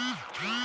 Ah!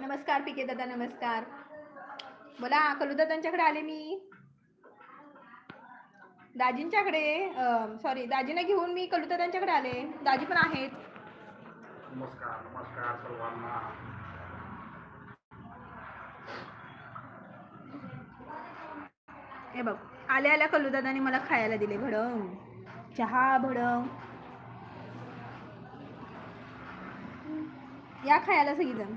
नमस्कार पिके दादा नमस्कार. बोला कलुदादांच्याकडे आले मी. दाजींच्याकडे सॉरी दाजींना घेऊन मी कलुदादांच्याकडे आले. दाजी पण आहेत. नमस्कार नमस्कार सर्वांना. हे बघ आल्या आल्या कलुदादाने मला खायला दिले भडंग. चहा भडंग. या खायला सगळीजण.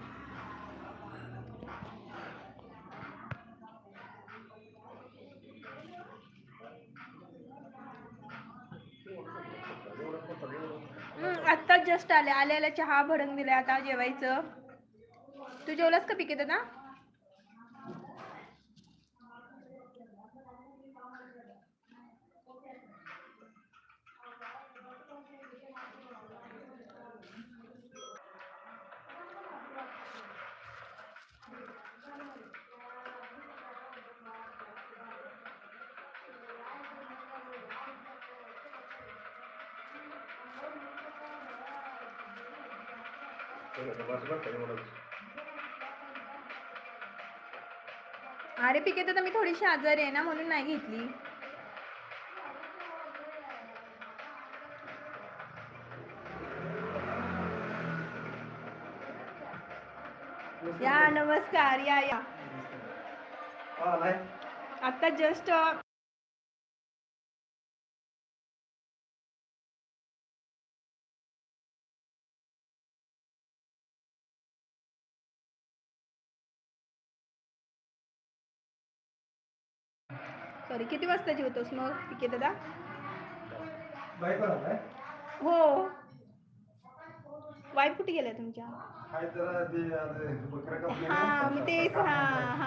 आत्ताच जस्ट आले. आल्या चहा भडंग दिला आता जेवायचं. तू जेवलास का पिके दादा अरे पिके दादा मी थोडीशी आजारी आहे ना म्हणून नाही घेतली. या नमस्कार या या. आता जस्ट सॉरी किती वाजता जेवतोस मग पिके दादा? हो. वाईफ कुठे गेल्या तुमच्या? हा मी तेच हा हा.